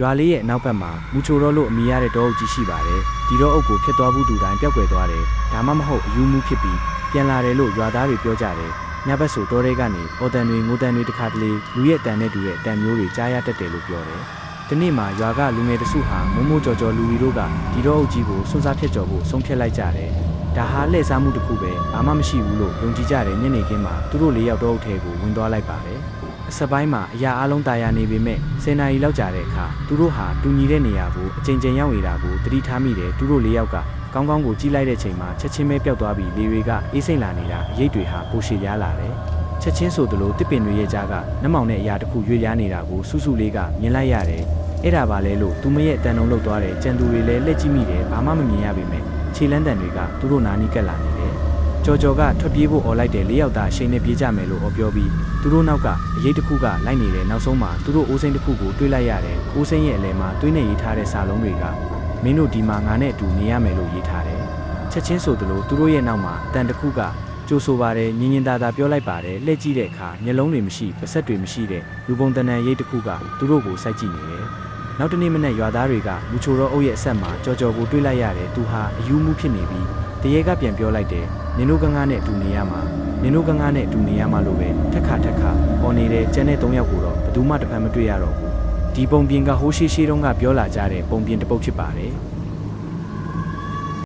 ရွာလေးရဲ့အနောက်ဘက်မှာမူချိုတော့လို့အမိရတဲ့တောအုပ်ကြီးရှိပါတယ်ဒီတော့အုပ်ကိုဖျက်သွားဘူးသူတိုင်းပျောက်ကွယ်သွားတယ်ဒါမှမဟုတ်အယူမှုဖြစ်ပြီးပြန်လာတယ်လို့ရွာသားတွေပြောကြတယ်ညဘက်ဆိုတောထဲကနေအော်တန်တွေငိုတန်တွေတခါတလေလူရဲ့တန်နဲ့တူတဲ့တန်မျိုးတွေကြားရတတ်တယ်လို့ပြောတယ်ဒီနေ့မှာရွာကလူငယ်တစုဟာမိုးမိုးကြော်ကြော်လူရီတို့ကဒီတော့အုပ်ကြီးကိုစွန့်စားဖျက်ကျော်ဖို့ဆုံးဖြတ်လိုက်ကြတယ်ဒါဟာလှည့်စားမှုတစ်ခုပဲဘာမှမရှိဘူးလို့ယုံကြည်ကြတယ်ညနေခင်းမှာသူတို့လေးယောက်တော့အုပ်ထဲကိုဝင်သွားလိုက်ပါတယ်အ စပိုင်းမှာအရာအလုံးတာယာနေပေမဲ့10နာရီလောက်ကြာတဲ့အခါသူတို့ဟာတူညီတဲ့နေရာကိုအချိန်ချင်းရောက်နေတာကိုသတိထားမိတယ်သူတို့လေးယောက်ကကောင်းကောင်းကိုကြည့်လိုက်တဲ့ချိန်မှာချက်ချင်းပဲပျောက်သွားပြီးလေတွေကအေးစိမ့်လာနေတာအရေးတွေဟာပိုရှည်ရလာတယ်ချက်ချင်းဆိုသလိုတစ်ပင်တွေရဲ့ကြားကနှမောင်တဲ့အရာတစ်ခုရွေ့လျားနေတာကိုစုစုလေးကမြင်လိုက်ရတယ်အဲ့ဒါပါလဲလို့သူမရဲ့အတန်လုံးလောက်သွားတယ်ကြံသူတွေလည်းလက်ကြည့်မိတယ်ဘာမှမမြင်ရပေမဲ့ခြေလန်းတန်တွေကသူတို့နာနီးကပ်လာနေတယ် ကြော်ကြော်ကထွက်ပြေးဖို့អော်လိုက်တယ်လေးယောက်သားအရှိန်နဲ့ပြေးကြမယ်လို့អော်ပြောပြီးသူတို့နောက်ကအရေးတစ်ခုကလိုက်နေတယ်နောက်ဆုံးမှာသူတို့အိုးစိမ်းတစ်ခုကိုတွေးလိုက်ရတယ်အိုးစိမ်းရဲ့အလဲမှာတွေးနေရေးထားတဲ့စာလုံးတွေကမင်းတို့ဒီမှာငါနဲ့အတူနေရမယ်လို့ရေးထားတယ်ချက်ချင်းဆိုသလိုသူတို့ရဲ့နောက်မှာတန်တစ်ခုကကြိုးဆိုပါတယ်ညင်ညင်သာသာပြောလိုက်ပါတယ်လှည့်ကြည့်တဲ့အခါမျက်လုံးတွေမရှိပါဆက်တွေမရှိတဲ့လူပုံတန်တန်ရိပ်တစ်ခုကသူတို့ကိုစိုက်ကြည့်နေတယ်နောက်တနေ့မနေ့ရွာသားတွေကမူချိုရောအုပ်ရဲ့အဆက်မှာကြော်ကြော်ကိုတွေးလိုက်ရတယ်သူဟာအယူမှုဖြစ်နေပြီး တရေကပြန်ပြောလိုက်တယ်နင်တို့ကငါနဲ့အတူနေရမှာနင်တို့ကငါနဲ့အတူနေရမှာလို့ပဲထက်ခါထက်ခါပေါ်နေတဲ့ကျန်တဲ့၃ယောက်ကိုတော့ဘယ်သူမှတစ်ဖက်မတွေ့ရတော့ဘူးဒီပုံပြင်ကဟိုးရှိရှိတုန်းကပြောလာကြတဲ့ပုံပြင်တစ်ပုတ်ဖြစ်ပါတယ်